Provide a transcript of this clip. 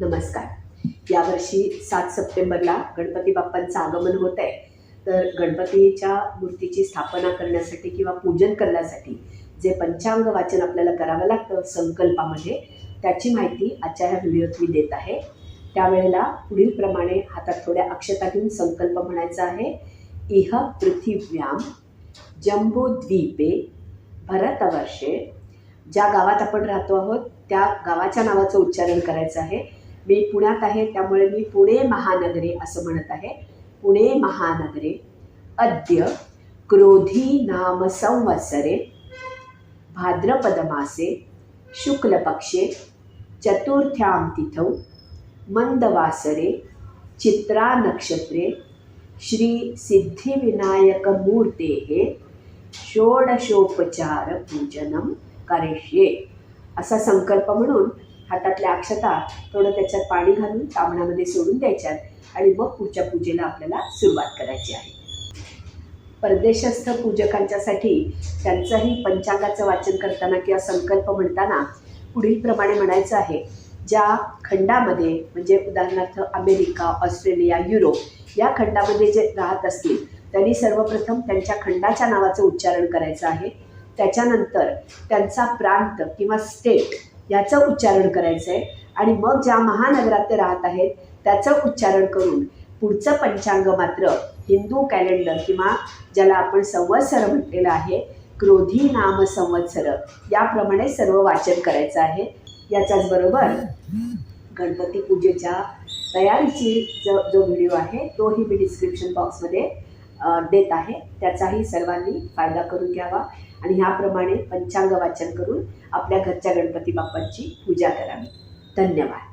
नमस्कार. यावर्षी सात सप्टेंबरला गणपती बाप्पांचं आगमन होत आहे. तर गणपतीच्या मूर्तीची स्थापना करण्यासाठी किंवा पूजन करण्यासाठी जे पंचांग वाचन आपल्याला करावं लागतं संकल्पामध्ये त्याची माहिती आजच्या ह्या व्हिडिओत मी देत आहे. त्यावेळेला पुढीलप्रमाणे हातात थोड्या अक्षता घेऊन संकल्प म्हणायचा आहे. इह पृथिव्याम जम्बोद्वीपे भरतवर्षे. ज्या गावात आपण राहतो आहोत त्या गावाच्या नावाचं उच्चारण करायचं आहे. मी पुण्यात आहे त्यामुळे मी पुणे महानगरे असं म्हणत आहे. पुणे महानगरे. अद्य क्रोधी नाम संवत्सरे भाद्रपद मासे शुक्लपक्षे चतुर्थ्यां तिथौ मंदवासरे चित्रा नक्षत्रे श्री सिद्धिविनायकमूर्तेः षोडशोपचार पूजनम करिष्ये. असा संकल्प म्हणून हातातल्या अक्षता थोडं त्याच्यात पाणी घालून तांबणामध्ये सोडून द्यायच्यात आणि मग पुढच्या पूजेला आपल्याला सुरुवात करायची आहे. परदेशस्थ पूजकांच्यासाठी त्यांचंही पंचांगाचं वाचन करताना किंवा संकल्प म्हणताना पुढीलप्रमाणे म्हणायचं आहे ज्या खंडामध्ये म्हणजे उदाहरणार्थ अमेरिका ऑस्ट्रेलिया युरोप या खंडामध्ये जे राहत असतील त्यांनी सर्वप्रथम त्यांच्या खंडाच्या नावाचं उच्चारण करायचं आहे. त्याच्यानंतर त्यांचा प्रांत किंवा स्टेट याचं उच्चारण करायचं आहे आणि मग ज्या महानगरात ते राहत आहेत त्याचं उच्चारण करून पुढचं पंचांग मात्र हिंदू कॅलेंडर किंवा ज्याला आपण संवत्सर म्हटलेलं आहे क्रोधी नाम संवत्सर याप्रमाणे सर्व वाचन करायचं आहे. याच्याच बरोबर गणपती पूजेच्या तयारीची जो जो व्हिडिओ आहे तोही मी डिस्क्रिप्शन बॉक्समध्ये देत आहे. त्याचाही सर्वांनी फायदा करून घ्यावा. आणि ह्याप्रमाणे पंचांग वाचन करून आपल्या घरच्या गणपती बाप्पांची पूजा करावी. धन्यवाद.